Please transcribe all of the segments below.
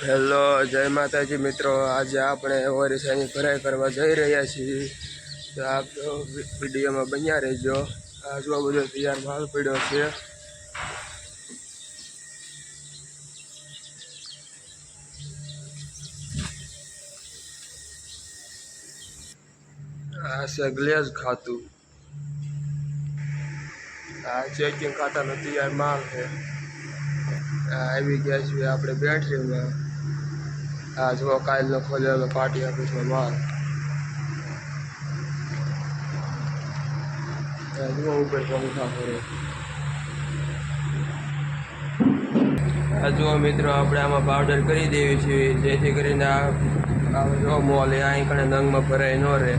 Hello, જય માતાજી મિત્રો. આજે આપણે ઓરિસાની ભરાઈ કરવા જઈ રહ્યા છીએ. તો આપ વિડીયોમાં બન્યા રહેજો. આ જો બધો તૈયાર માલ પડ્યો છે. આ છે ગ્લેઝ ખાતું. આ ચેકિંગ ખાતાનો તૈયાર માલ છે. આવી ગયા છીએ આપણે બેટરીમાં. આ જો કાલનો ખોલેલો, પાર્ટી ઓફિસનો માલ આ જુઓ, ઉપર પંખા ફરે જુઓ મિત્રો, આપણે આમાં પાવડર કરી દેવી છીએ જેથી કરીને આ જુઓ મોલ એ અહીં કણે નંગમાં ભરાય ન રહે.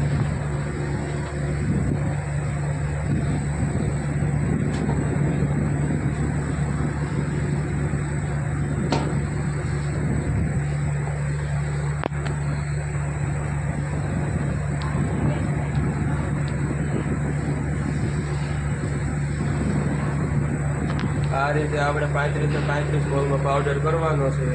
આ રીતે આપણે પાંત્રીસ પાંત્રીસ બોલમાં પાવડર કરવાનો છે.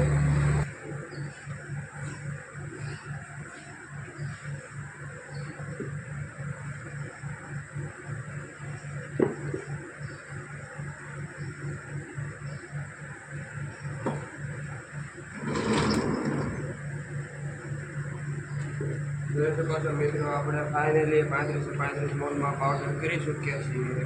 મિત્રો, આપણે ફાઇનલી પાંત્રીસ પાંત્રીસ મોલમાં પાવડર કરી ચૂક્યા છીએ.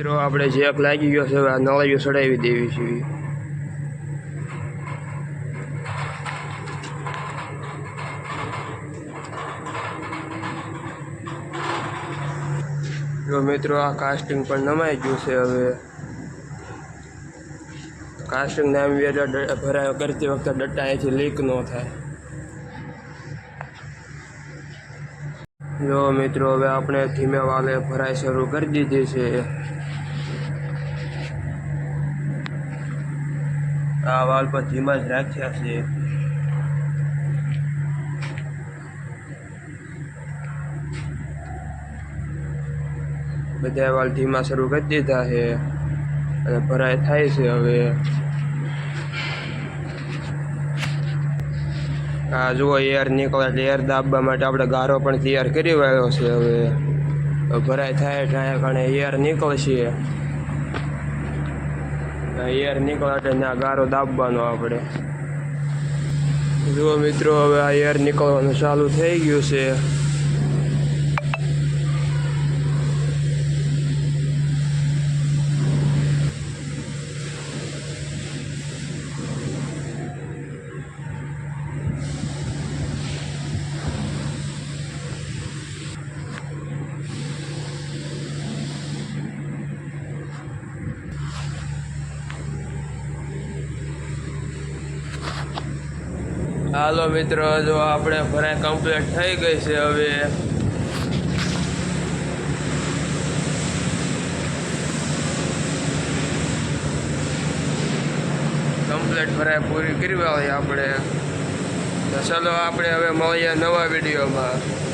મિત્રો, આપણે જેક લાગી ગયો છે, હવે આ નળીઓ ચડાવી દેવી છે. જો મિત્રો, આ કાસ્ટિંગ પણ નમાઈ ગયું છે હવે. કાસ્ટિંગ નામ ભરાય કરતી વખતે ડટ્ટા અહીંથી લીક ન થાય. જો મિત્રો, હવે આપણે ધીમે વાલે ભરાઈ શરૂ કરી દીધી છે. આ વાલ પર ધીમા જ રાખ્યા છે. બધા વાલ ધીમા શરૂ કરી દીધા છે અને ભરાય થાય છે હવે. આ જુઓ એર નીકળે એટલે એર દાબવા માટે આપણે ગારો પણ તૈયાર કરી વાળ્યો છે હવે. ભરાય થાય એટલે કારણે એર નીકળશે. એર નીકળે એટલે ત્યાં ગારો દાબવાનો આપણે. જુઓ મિત્રો, હવે આ એર નીકળવાનું ચાલુ થઈ ગયું છે. હાલો મિત્રો, જો આપણે ભરાઈ કમ્પ્લીટ થઈ ગઈ છે હવે. કમ્પ્લીટ ભરાઈ પૂરી કરી વાળી આપણે. ચાલો આપણે હવે મળીએ નવા વિડીયોમાં.